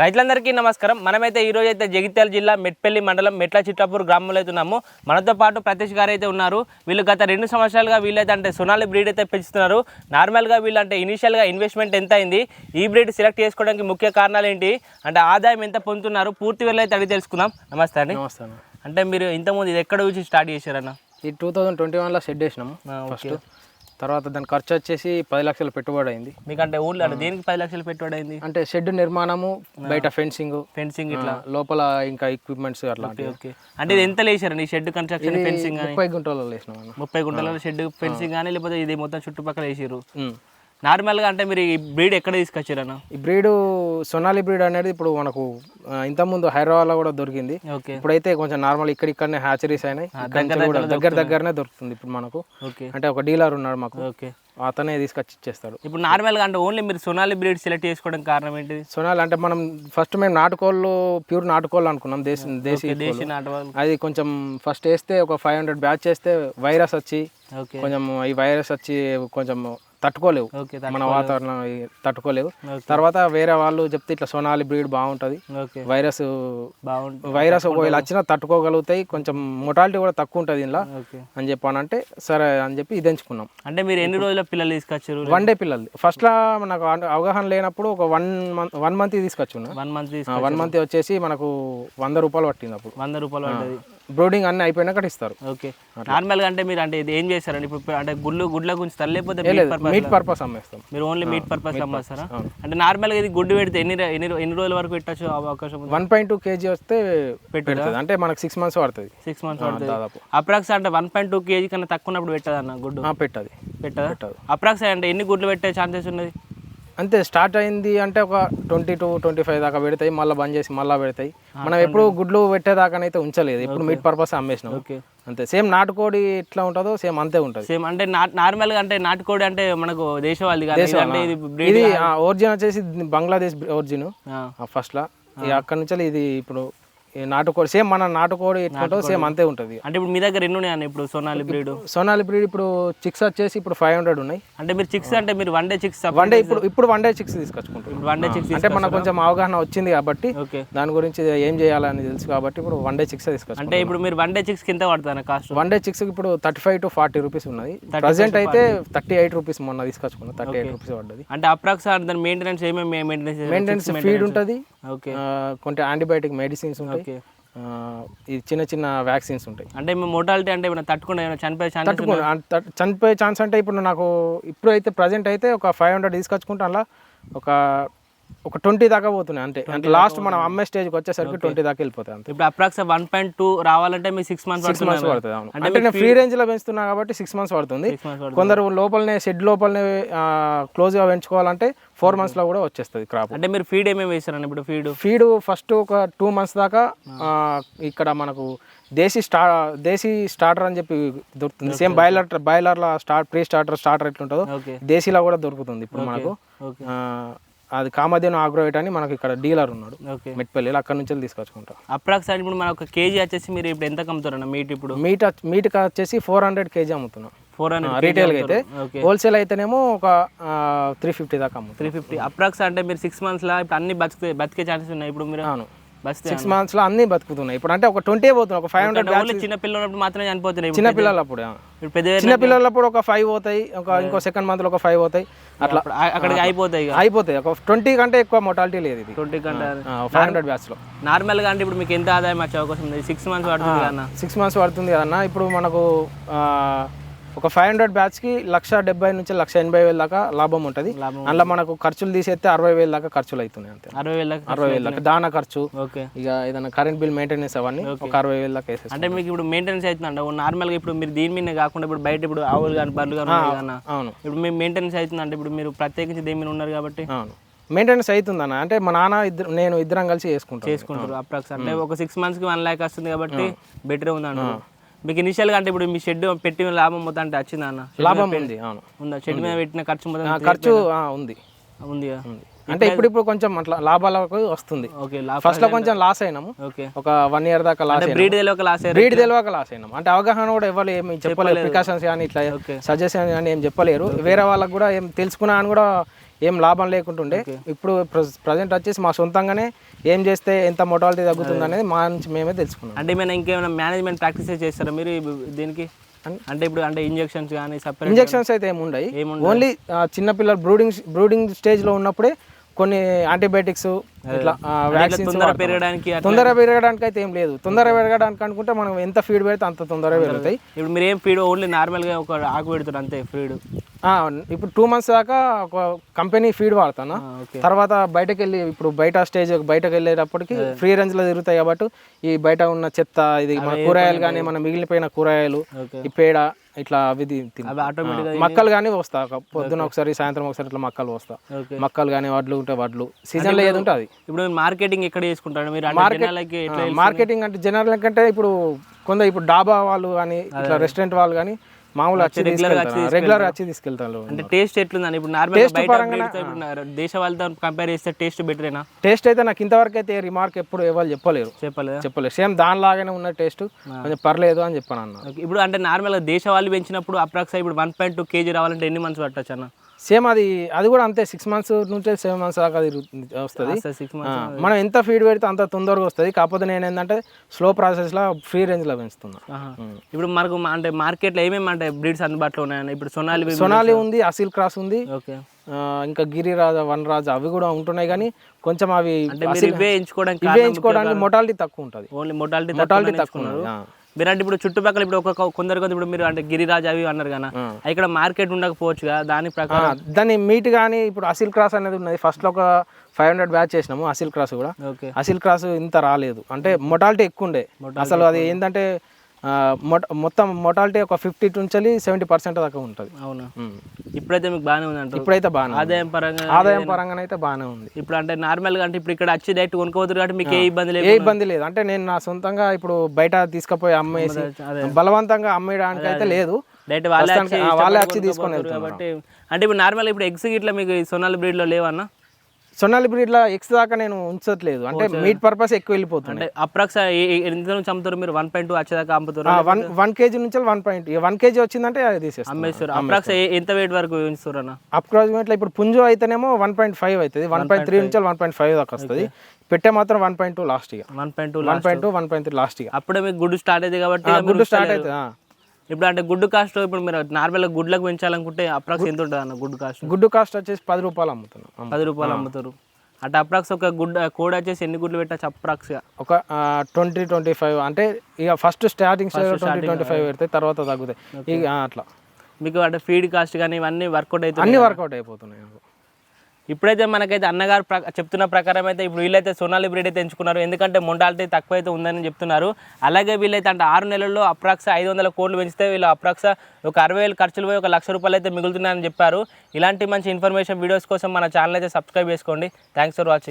రైతులందరికీ నమస్కారం. మనమైతే ఈ రోజు అయితే జగిత్యాల జిల్లా మెట్పల్లి మండలం మెట్ల చిట్టాపూర్ గ్రామంలో అయితే ఉన్నాము. మనతో పాటు ప్రతీష్ గారు అయితే ఉన్నారు. వీళ్ళు గత రెండు సంవత్సరాలుగా వీళ్ళైతే అంటే సొనాలి బ్రీడ్ అయితే పెంచుతున్నారు. నార్మల్గా వీళ్ళు అంటే ఇనిషియల్గా ఇన్వెస్ట్మెంట్ ఎంత అయింది? ఈ బ్రీడ్ సెలెక్ట్ చేసుకోవడానికి ముఖ్య కారణాలు ఏంటి? అంటే ఆదాయం ఎంత పొందుతున్నారు? పూర్తి వీళ్ళు అయితే అడిగి తెలుసుకుందాం. నమస్తే అండి. నమస్తే అంటే మీరు ఇంతకుముందు ఇది ఎక్కడ నుంచి స్టార్ట్ చేశారన్న? ఈ టూ థౌజండ్ ట్వంటీ వన్లో షెడ్ వేసినాము ఫస్ట్. తర్వాత దాని ఖర్చు వచ్చేసి పది లక్షలు పెట్టుబడి అయింది. మీకంటే ఊళ్ళో దేనికి పది లక్షలు పెట్టుబడి అయింది? అంటే షెడ్ నిర్మాణము బయట ఫెన్సింగ్. ఫెన్సింగ్ ఇట్లా. లోపల ఇంకా ఎక్విప్మెంట్స్ అట్లా ఓకే అంటే. ఇది ఎంత లేచారండి ఈ షెడ్ కన్స్ట్రక్షన్ ఫెన్సింగ్ ముప్పై గుంటలలో అన్న. ముప్పై గుంటల షెడ్ ఫెన్సింగ్ కానీ లేకపోతే ఇది మొత్తం చుట్టుపక్కల వేసిర్రు? ఉమ్. నార్మల్గా అంటే మీరు ఈ బ్రీడ్ ఎక్కడ తీసుకొచ్చారు అన్న? ఈ బ్రీడ్ సొనాలి బ్రీడ్ అనేది ఇప్పుడు మనకు ఇంతకుముందు హైదరాబాద్లో కూడా దొరికింది. ఇప్పుడైతే కొంచెం నార్మల్ ఇక్కడ ఇక్కడనే హ్యాచరీస్ అయినాయి దగ్గర దగ్గరనే దొరుకుతుంది ఇప్పుడు మనకు. అంటే ఒక డీలర్ ఉన్నాడు మాకు. ఓకే. అతనే తీసుకొచ్చి ఇచ్చేస్తాడు. ఇప్పుడు నార్మల్గా అంటే ఓన్లీ మీరు సొనాలి బ్రీడ్ సెలెక్ట్ చేసుకోవడం కారణం ఏంటిది సొనాలి అంటే మనం ఫస్ట్ మేము నాటుకోళ్ళు ప్యూర్ నాటుకోళ్ళు అనుకున్నాం దేశీ దేశీ దేశీ నాటవాళ్ళు అది కొంచెం ఫస్ట్ వేస్తే ఒక ఫైవ్ హండ్రెడ్ బ్యాచ్ వేస్తే వైరస్ వచ్చి కొంచెం ఈ వైరస్ వచ్చి కొంచెం తట్టుకోలేవు. మన వాతావరణం తట్టుకోలేవు. తర్వాత వేరే వాళ్ళు చెప్తే ఇట్లా సోనాలి బ్రీడ్ బాగుంటుంది. వైరస్ బాగుంటుంది వైరస్ ఒకవేళ వచ్చినా తట్టుకోగలుగుతాయి. కొంచెం మొటాలిటీ కూడా తక్కువ ఉంటుంది ఇంట్లో అని చెప్పానంటే సరే అని చెప్పి ఇది ఎంచుకున్నాం. అంటే మీరు ఎన్ని రోజుల పిల్లలు తీసుకొచ్చారు? వన్ డే పిల్లలు ఫస్ట్లో నాకు అవ- అవగాహన లేనప్పుడు ఒక వన్ మంత్ వన్ మంత్ తీసుకొచ్చున్నా. వన్ మంత్ వన్ మంత్ వచ్చేసి మనకు వంద రూపాయలు పట్టింది అప్పుడు. వంద రూపాయలు బ్రోడింగ్ అన్ని అయిపోయినాక ఇస్తారు. ఓకే. నార్మల్గా అంటే మీరు అంటే ఇది ఏం చేస్తారండి ఇప్పుడు అంటే గుడ్లు గుడ్ల గురించి లేకపోతే purpose మీట్? పర్పస్ అమ్మేస్తాం. మీరు ఓన్లీ మీట్ పర్పస్ అమ్మేస్తారా. అంటే నార్మల్గా ఇది గుడ్డు పెడితే ఎన్ని ఎన్ని ఎన్ని రోజుల వరకు పెట్టచ్చు అవకాశం వన్ పాయింట్ టూ కేజీ వస్తే పెడుతుంది. అంటే మనకు సిక్స్ మంత్స్ పడుతుంది. సిక్స్ మంత్స్ పడుతుంది. దాదాపు. అప్రాక్స్ అంటే వన్ పాయింట్ టూ కేజీ కన్నా తక్కువ ఉన్నప్పుడు పెట్టదన్న గుడ్డు? పెట్టదా. పెట్టదు? అప్రాక్స్ అంటే ఎన్ని గుడ్లు పెట్టే ఛాన్సెస్ ఉన్నది? అంతే స్టార్ట్ అయింది అంటే ఒక ట్వంటీ టు ట్వంటీ ఫైవ్ దాకా పెడతాయి మళ్ళీ బంద్ చేసి మళ్ళీ పెడతాయి. మనం ఎప్పుడు గుడ్లు పెట్టేదాకానైతే ఉంచలేదు ఎప్పుడు మీట్ పర్పస్ అమ్మేసినాం. ఓకే. అంతే సేమ్ నాటుకోడి ఎట్లా ఉంటుందో సేమ్ అంతే ఉంటుంది. సేమ్ అంటే నా- నార్మల్గా అంటే నాటుకోడి అంటే మనకు దేశవాళి ఇది అంటే ఇది breed ఇది ఒరిజిన్ వచ్చేసి బంగ్లాదేశ్ ఒరిజిన్ ఆ, ఫస్ట్లో ఇక అక్కడ నుంచి ఇది ఇప్పుడు నాటుకోడి సేమ్ మన నాటుకోడి ఎట్లా ఉంటుందో సేమ్ అంతే ఉంటుంది. అంటే ఇప్పుడు మీ దగ్గర ఎన్ని ఉన్నాయి ఇప్పుడు సోనాలి బ్రీడ్? సోనాలి బ్రీడ్ ఇప్పుడు చిక్స్ వచ్చేసి ఇప్పుడు ఫైవ్ హండ్రెడ్ ఉన్నాయి. అంటే మీరు చిక్స్ అంటే మీరు one day chicks one day ఇప్పుడు ఇప్పుడు వన్ డే చిక్స్ తీసుకొచ్చుకుంటాం వన్ డే చిక్స్ అంటే మనకు కొంచెం అవగాహన వచ్చింది కాబట్టి దాని గురించి ఏం చేయాలని తెలుసు కాబట్టి ఇప్పుడు వన్ డే చిక్స్ తీసుకొచ్చాం అంటే ఇప్పుడు మీరు వన్ డే చిక్స్ కింద పడుతుంది కాస్ట్? వన్ డే చిక్స్ ఇప్పుడు thirty five to forty rupees ఉన్నది ప్రజెంట్ అయితే థర్టీ ఎయిట్ రూపీస్ మొన్న తీసుకొచ్చుకున్నాం థర్టీ ఎయిట్ రూపీస్ పడ్డది. అంటే అప్రాక్స్ దాని మెయింటెనెన్స్ ఏమేమి మెయింటెనెన్స్ మెయింటెనెన్స్ ఫీడ్ ఉంటుంది. ఓకే. కొంచెం యాంటీబయాటిక్ మెడిసిన్స్ ఉంటాయి ఓకే. ఈ చిన్న చిన్న వ్యాక్సిన్స్ ఉంటాయి. అంటే మోటాలిటీ అంటే ఏమైనా తట్టుకుండా ఏమైనా చనిపోయే ఛాన్సెస్ తట్టుకో అంత- తట్- చనిపోయే ఛాన్స్ అంటే ఇప్పుడు నాకు ఇప్పుడు అయితే ప్రజెంట్ అయితే ఒక ఫైవ్ హండ్రెడ్ తీసుకొచ్చుకుంటా అలా ఒక ఒక ట్వంటీ దాకా పోతున్నాయి అంతే. అంటే లాస్ట్ మనం అమ్మే స్టేజ్కి వచ్చేసరికి ట్వంటీ దాకా వెళ్ళిపోతాయి అంతే. ఇప్పుడు అప్రాక్స్ వన్ పాయింట్ టూ రావాలంటే మీ సిక్స్ మంత్స్ సిక్స్ మంత్స్ పడుతుంది అవును. అంటే అంటే నేను ఫ్రీ రేంజ్లో పెంచుతున్నా కాబట్టి సిక్స్ మంత్స్ పడుతుంది. కొందరు లోపలనే షెడ్ లోపలనే క్లోజ్గా పెంచుకోవాలంటే ఫోర్ మంత్స్లో కూడా వచ్చేస్తుంది క్రాప్ అంటే మీరు ఫీడ్ ఏమేమి వేస్తారండి ఇప్పుడు ఫీడ్ ఫీడ్ ఫస్ట్ ఒక టూ మంత్స్ దాకా ఇక్కడ మనకు దేశీ స్టా దేశీ స్టార్టర్ అని చెప్పి దొరుకుతుంది. సేమ్ బాయిలర్ బాయిలర్ల స్టార్ట్ ప్రీ స్టార్టర్ స్టార్టర్ ఎట్లుంటుందో దేశీలో కూడా దొరుకుతుంది ఇప్పుడు మనకు. అది కామధేను ఆగ్రోవేట్ అని మనకి ఇక్కడ డీలర్ ఉన్నాడు. ఓకే. మెట్పల్లిలో అక్కడ నుంచి తీసుకొచ్చుకుంటాం. అప్రాక్స్ ఇప్పుడు మన ఒక కేజీ వచ్చేసి మీరు ఇప్పుడు ఎంత అమ్ముతారన్న మీట్ ఇప్పుడు? మీట్ మీట్ వచ్చేసి ఫోర్ హండ్రెడ్ కేజీ అమ్ముతున్నాం. ఫోర్ హండ్రెడ్ రీటైల్గా అయితే. హోల్సేల్ అయితేనేమో ఒక త్రీ ఫిఫ్టీ దాకా అమ్ముతాం త్రీ ఫిఫ్టీ అప్రాక్స్ అంటే మీరు సిక్స్ మంత్స్లో ఇప్పుడు అన్ని బతికే బతికే ఛాన్సెస్ ఉన్నాయి. ఇప్పుడు మీరు అవును. సిక్స్ మంత్స్లో అన్ని బతుకుతున్నాయి. ఇప్పుడు అంటే ఒక ట్వంటీ పోతున్నాయి. ఒక ఫైవ్ హండ్రెడ్ చిన్న పిల్లలు ఉన్నప్పుడు మాత్రమే చనిపోతున్నాయి. చిన్న ఇప్పుడు పిల్లలు అప్పుడు ఆ. ఇప్పుడు పెద్ద చిన్న పిల్లలప్పుడు ఒక ఫైవ్ పోతాయి. ఒక ఇంకో సెకండ్ మంత్లో ఒక ఫైవ్ పోతాయి. అట్లా. అక్కడికి అయిపోతాయి అయిపోతాయి. ఒక ట్వంటీ కంటే ఎక్కువ మొటాలిటీ లేదు ఇది. ట్వంటీ కంటే ఫైవ్ హండ్రెడ్ బ్యాచ్లో. నార్మల్గా అంటే ఇప్పుడు మీకు ఎంత ఆదాయం వచ్చే అవకాశం ఉంది? సిక్స్ మంత్స్ పడుతుంది అన్న. సిక్స్ మంత్స్ పడుతుంది కదన్న ఇప్పుడు మనకు ఒక ఫైవ్ హండ్రెడ్ బ్యాచ్కి లక్ష డెబ్బై నుంచి లక్ష ఎనభై వేల దాకా లాభం ఉంటుంది. అందులో మనకు ఖర్చులు తీసేస్తే అరవై వేల దాకా ఖర్చులు అవుతున్నాయి అంతే. అరవై వేలకు అరవై వేల దాకా దానా ఖర్చు ఓకే. ఇక ఏదైనా కరెంట్ బిల్ మెయింటెనెన్స్ అవన్నీ ఒక అరవై వేల దాకా వేసేస్తాం అంటే మీకు ఇప్పుడు మెయింటెనెన్స్ అవుతుందండి నార్మల్గా ఇప్పుడు మీరు దీని మీద కాకుండా ఇప్పుడు బయట ఇప్పుడు ఆవులు కానీ బర్రెలు కానీ అవును. ఇప్పుడు మీ మెయింటెనెన్స్ అవుతుందంటే. ఇప్పుడు మీరు ప్రత్యేకించి దేని మీద ఉన్నారు కాబట్టి? అవును. మెయింటెనెన్స్ అవుతుందన్న అంటే మా నాన్న ఇద్దరు నేను ఇద్దరం కలిసి చేసుకుంటాం. చేసుకుంటారు అప్రాక్స్. అంటే ఒక సిక్స్ మంత్స్కి వన్ ల్యాక్ వస్తుంది కాబట్టి బెటర్ ఉందండి మీకు ఇనిషియల్గా అంటే ఇప్పుడు మీ షెడ్ పెట్టిన లాభం మొత్తం అంటే వచ్చిందా అన్న? లాభం ఉంది అవును. ఉందా? షెడ్ మీద పెట్టిన ఖర్చు మొత్తం ఖర్చు ఉంది. ఉంది అంటే ఇప్పుడు ఇప్పుడు కొంచెం అట్లా లాభాలకు వస్తుంది. ఓకే ఫస్ట్లో కొంచెం లాస్ అయినాము. ఓకే. ఒక వన్ ఇయర్ దాకా లాస్ బ్రీడ్ తెలియక లాస్ బ్రీడ్ తెలియక లాస్ అయినాం అంటే అవగాహన కూడా ఎవరు ఏమి చెప్పలేరు ప్రికాషన్స్ కానీ ఇట్లా సజెషన్ కానీ ఏం చెప్పలేరు. వేరే వాళ్ళకి కూడా ఏం తెలుసుకున్నా అని కూడా ఏం లాభం లేకుంటుండే. ఇప్పుడు ప్రజెంట్ వచ్చేసి మా సొంతంగానే ఏం చేస్తే ఎంత మొటాలిటీ తగ్గుతుంది అనేది మా నుంచి మేమే తెలుసుకున్నాం. అంటే ఏమైనా ఇంకేమైనా మేనేజ్మెంట్ ప్రాక్టీసెస్ చేస్తారా మీరు దీనికి? అంటే ఇప్పుడు అంటే ఇంజెక్షన్స్ కానీ ఇంజెక్షన్స్ అయితే ఏమి ఓన్లీ చిన్నపిల్లలు బ్రూడింగ్ బ్రూడింగ్ స్టేజ్లో ఉన్నప్పుడే కొన్ని యాంటీబయాటిక్స్ ఇట్లా వ్యాక్సిన్స్ తొందర పెరగడానికి తొందరగా పెరగడానికి అయితే ఏం లేదు. తొందరగా పెరగడానికి అనుకుంటే మనం ఎంత ఫీడ్ పెడితే అంత తొందరగా పెరుగుతాయి. ఇప్పుడు మీరు ఏం ఫీడ్ ఓన్లీ నార్మల్గా ఒక ఆకు పెడుతున్నారు అంతే ఫీడ్ ఇప్పుడు టూ మంత్స్ దాకా ఒక కంపెనీ ఫీడ్ వాడతాను? తర్వాత బయటకు వెళ్ళి ఇప్పుడు బయట స్టేజ్ బయటకు వెళ్ళేటప్పటికి ఫ్రీ రేంజ్లో తిరుగుతాయి కాబట్టి ఈ బయట ఉన్న చెత్త ఇది మన కూరగాయలు కానీ మన మిగిలిపోయిన కూరగాయలు ఈ పేడ ఇట్లా అవి మక్కలు కానీ వస్తా పొద్దున ఒకసారి సాయంత్రం ఒకసారి ఇట్లా మక్కలు వస్తా. మక్కలు కానీ వడ్లు ఉంటే వడ్లు. సీజన్లో ఏది ఉంటే అది ఇప్పుడు మార్కెటింగ్ ఎక్కడ మీరు ఎట్లా మార్కెటింగ్ అంటే జనరల్ కంటే ఇప్పుడు కొందరు ఇప్పుడు డాబా వాళ్ళు కానీ ఇట్లా రెస్టారెంట్ వాళ్ళు కానీ మామూలు వచ్చి తీసుకెళ్తారు రెగ్యులర్ వచ్చి తీసుకెళ్తారు అంటే టేస్ట్ ఎట్లుందని? ఇప్పుడు నార్మల్ దేశ వాళ్ళతో కంపేర్ చేస్తే టేస్ట్ బెటరేనా టేస్ట్ అయితే నాకు ఇంతవరకు అయితే రిమార్క్ ఎప్పుడు ఎవరు చెప్పలేరు. చెప్పలేదా? చెప్పలేదు. సేమ్ దానిలాగానే ఉన్న టేస్ట్ కొంచెం పర్లేదు అని చెప్పాను అన్న. ఇప్పుడు అంటే నార్మల్గా దేశ వాళ్ళు పెంచినప్పుడు అప్రాక్స్ ఇప్పుడు వన్ పాయింట్ టూ కేజీ రావాలంటే ఎన్ని మంత్స్ పట్టచ్చు అన్న? సేమ్ అది అది కూడా అంతే సిక్స్ మంత్స్ నుంచి సెవెన్ మంత్స్ దాకా అది వస్తుంది. మనం ఎంత ఫీడ్ పెడితే అంత తొందరగా వస్తుంది. కాకపోతే నేను ఏంటంటే స్లో ప్రాసెస్లో ఫ్రీ రేంజ్లో పెంచుతున్నా. ఇప్పుడు మనకు అంటే మార్కెట్లో ఏమేమి అంటే బ్రీడ్స్ అందుబాటులో ఉన్నాయన్న ఇప్పుడు సొనాలి సొనాలి ఉంది అసిల్ క్రాస్ ఉంది. ఓకే. ఇంకా గిరిరాజ వన్ రాజ అవి కూడా ఉంటున్నాయి కానీ కొంచెం అవి ఇవే ఎంచుకోవడానికి ఇవే ఎంచుకోవడానికి మొటాలిటీ తక్కువ ఉంటుంది. ఓన్లీ మొటాలిటీ మొటాలిటీ తక్కువ. మీరు అంటే ఇప్పుడు చుట్టుపక్కల ఇప్పుడు ఒక కొందరు కొందరు ఇప్పుడు మీరు అంటే గిరిరాజ్ అవి అన్నారు కదా. ఇక్కడ మార్కెట్ ఉండకపోవచ్చు కదా దాని ప్రకారం. దాని మీట్ కానీ ఇప్పుడు అసిల్ క్రాస్ అనేది ఉన్నది. ఫస్ట్లో ఒక ఫైవ్ హండ్రెడ్ బ్యాచ్ చేసినాము అసిల్ క్రాస్ కూడా. ఓకే. అసిల్ క్రాస్ ఇంత రాలేదు. అంటే మొటాలిటీ ఎక్కువ ఉండే. అసలు అది ఏంటంటే మొత్తం మొటాలిటీ ఒక ఫిఫ్టీ నుంచి సెవెంటీ పర్సెంట్ దాకా ఉంటుంది. అవునా? ఇప్పుడైతే మీకు బాగానే ఉంది ఇప్పుడైతే ఉంది. ఆదాయం పరంగా ఆదాయం పరంగా అయితే బాగానే ఉంది. ఇప్పుడు అంటే నార్మల్గా అంటే ఇప్పుడు ఇక్కడ వచ్చి డైరెక్ట్ కొనుక్కోవద్దు కాబట్టి మీకు ఏ ఇబ్బంది లేదు ఏ ఇబ్బంది లేదు. అంటే నేను నా సొంతంగా ఇప్పుడు బయట తీసుకుపోయి అమ్మేసి. బలవంతంగా అమ్మేయడానికి అయితే లేదు. డైరెక్ట్ వాళ్ళే వాళ్ళే వచ్చి తీసుకొని కాబట్టి అంటే ఇప్పుడు నార్మల్ ఇప్పుడు ఎగ్స్ ఇట్లా మీకు ఈ సొనాలి బ్రీడ్లో ఎక్స్ దాకా నేను ఉంచట్లేదు. అంటే మీట్ పర్పస్ ఎక్కువ వెళ్ళిపోతుంది. అంటే అప్రాక్స్ ఎంత నుంచి అమ్ముతారు మీరు? వన్ పాయింట్ వచ్చేదాకా అమ్ముతారు వన్ వన్ కేజీ నుంచి వన్ పాయింట్ వన్ కేజీ వచ్చిందంటే అది తీసేస్తాం అమ్మేస్తారు. అప్రాక్స్ ఎంత వెయిట్ వరకు ఉంచుతారు అన్న అప్రాక్సిమేట్లీ ఇప్పుడు పుంజు అయితేనేమో వన్ పాయింట్ ఫైవ్ అవుతుంది వన్ పాయింట్ త్రీ నుంచి వన్ పాయింట్ ఫైవ్ దాకా వస్తుంది. పెట్టే మాత్రం వన్ పాయింట్ టూ లాస్ట్ ఇక. One point two one point two one point three last ఇక. అప్పుడే మీకు గుడ్డు స్టార్ట్ అయింది కాబట్టి మీరు స్టార్ట్. అవుతుంది. ఇప్పుడు అంటే గుడ్డు కాస్ట్ ఇప్పుడు మీరు నార్మల్ గుడ్లకు పెంచాలనుకుంటే అప్రాక్స్ ఎంత ఉంటుంది అన్న గుడ్డు కాస్ట్? గుడ్డు కాస్ట్ వచ్చేసి పది రూపాయలు అమ్ముతున్నాం. పది రూపాయలు అమ్ముతారు. అంటే అప్రాక్స్ ఒక గుడ్ కోడ్ వచ్చేసి ఎన్ని గుడ్లు పెట్టచ్చు అప్రాక్స్ ఒక ట్వంటీ ట్వంటీ ఫైవ్ అంటే ఇక first starting twenty twenty five పెడతాయి తర్వాత తగ్గుతాయి. ఇక అట్లా. మీకు అంటే ఫీడ్ కాస్ట్ కానీ ఇవన్నీ వర్కౌట్ అవుతుంది అన్ని వర్కౌట్ అయిపోతున్నాయి. ఇప్పుడైతే మనకైతే అన్నగారు ప్ర- చెప్తున్న ప్రకారం అయితే ఇప్పుడు వీళ్ళైతే సోనాలి బ్రీడ్ అయితే ఎంచుకున్నారు. ఎందుకంటే మొండాలిటీ తక్కువ అయితే ఉందని చెప్తున్నారు. అలాగే వీళ్ళైతే అంటే ఆరు నెలల్లో అప్రాక్స్ ఐదు వందల కోట్లు పెంచితే వీళ్ళు అప్రాక్స్ ఒక అరవై వేలు ఖర్చులు పోయి ఒక లక్ష రూపాయలు అయితే మిగులుతున్నాయని చెప్పారు. ఇలాంటి మంచి ఇన్ఫర్మేషన్ వీడియోస్ కోసం మన ఛానల్ అయితే సబ్స్క్రైబ్ చేసుకోండి. Thanks for watching.